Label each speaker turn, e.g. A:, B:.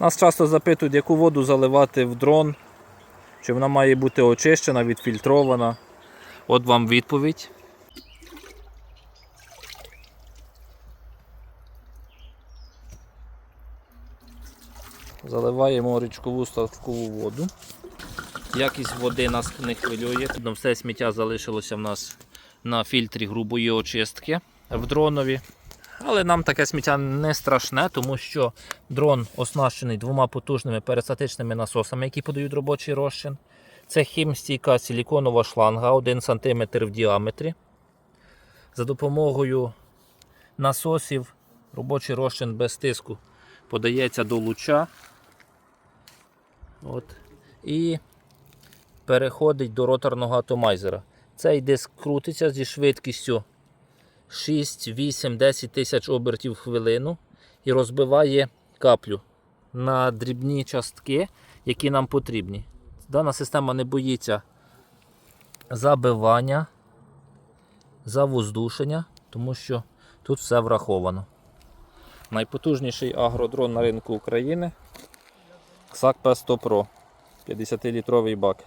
A: Нас часто запитують, яку воду заливати в дрон, чи вона має бути очищена, відфільтрована. От вам відповідь. Заливаємо річкову ставкову воду. Якість води нас не хвилює. Все сміття залишилося в нас на фільтрі грубої очистки в дронові. Але нам таке сміття не страшне, тому що дрон оснащений двома потужними перистатичними насосами, які подають робочий розчин. Це хімстійка силіконова шланга 1 см в діаметрі. За допомогою насосів робочий розчин без тиску подається до луча. От. І переходить до роторного атомайзера. Цей диск крутиться зі швидкістю 6, 8, 10 тисяч обертів в хвилину і розбиває каплю на дрібні частки, які нам потрібні. Дана система не боїться забивання, завоздушення, тому що тут все враховано. Найпотужніший агродрон на ринку України XAC P100 Pro 50-літровий бак.